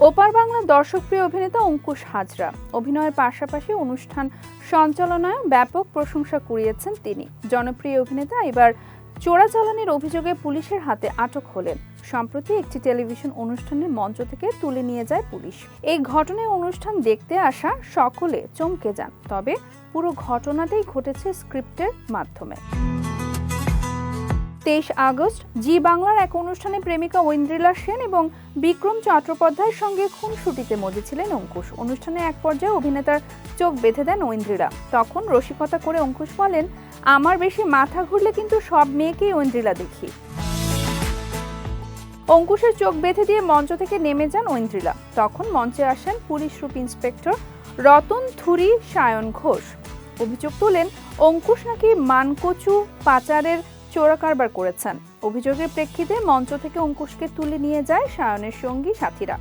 ওপার বাংলার দর্শকপ্রিয় অভিনেতা অঙ্কুশ হাজরা। অভিনয়ের পাশাপাশি অনুষ্ঠান সঞ্চালনায় ব্যাপক প্রশংসা কুড়িয়েছেন তিনি। জনপ্রিয় অভিনেতা এবার চোরাচালানের অভিযোগে পুলিশের হাতে আটক হলেন। সম্প্রতি একটি টেলিভিশন অনুষ্ঠানের মঞ্চ থেকে তুলে নিয়ে যায় পুলিশ। এই ঘটনায় অনুষ্ঠান দেখতে আসা সকলে চমকে যান। তবে পুরো ঘটনাতেই ঘটেছে স্ক্রিপ্টের মাধ্যমে। তেইশ আগস্ট, জি বাংলার এক অনুষ্ঠানে প্রেমিকা ঐন্দ্রিলা সেন এবং বিক্রম চট্টোপাধ্যায়ের সঙ্গে খুনসুটিতে মজেছিলেন অঙ্কুশ। অনুষ্ঠানে এক পর্যায়ে অভিনেতার চোখ বেঁধে দেন ঐন্দ্রিলা। তখন রসিকতা করে অঙ্কুশ বলেন, আমার বেশি মাথা ঘুরলে কিন্তু সব মেয়েকেই ঐন্দ্রিলা দেখি। অঙ্কুশের চোখ বেঁধে দিয়ে মঞ্চ থেকে নেমে যান ঐন্দ্রিলা। তখন মঞ্চে আসেন পুলিশ সুপ ইন্সপেক্টর রতন থুরি সায়ন ঘোষ। অভিযোগ তোলেন, অঙ্কুশ নাকি মানকচু পাচারের চোরা কারবার করেছেন। অভিযোগের প্রেক্ষিতে মঞ্চ থেকে অঙ্কুশকে তুলে নিয়ে যায় সায়নের সঙ্গী সাথীরা।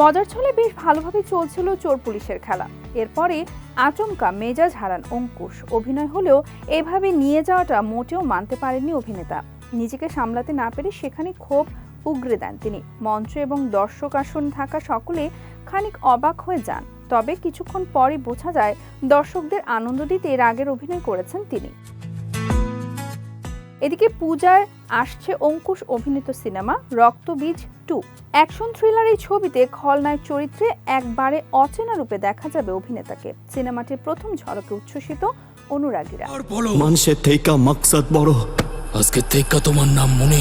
মজার ছলে বেশ ভালোভাবে চলছিল চোর পুলিশের খেলা। এরপরে আচমকা মেজাজ হারান অঙ্কুশ। অভিনয় হলেও এভাবে নিয়ে যাওয়াটা মোটেও মানতে পারেননি অভিনেতা। নিজেকে সামলাতে না পেরে সেখানে ক্ষোভ উগরে দেন তিনি। মঞ্চ এবং দর্শক আসন থাকা সকলে খানিক অবাক হয়ে যান। তবে কিছুক্ষণ পরে বোঝা যায় দর্শকদের আনন্দ দিতে রাগের অভিনয় করেছেন তিনি। এদিকে পূজার আসছে অঙ্কুশ অভিনীত cinema Raktabeej two. Action thriller এই ছবিতে খলনায়ক চরিত্রে একবারে অচেনা রূপে দেখা যাবে অভিনেতাকে। সিনেমাটির প্রথম ঝড়কে উচ্ছ্বসিত অনুরাগীরা। মানুষের থেকে মাকসাদ বড়। আজকে থেকে তোমার নাম মনে।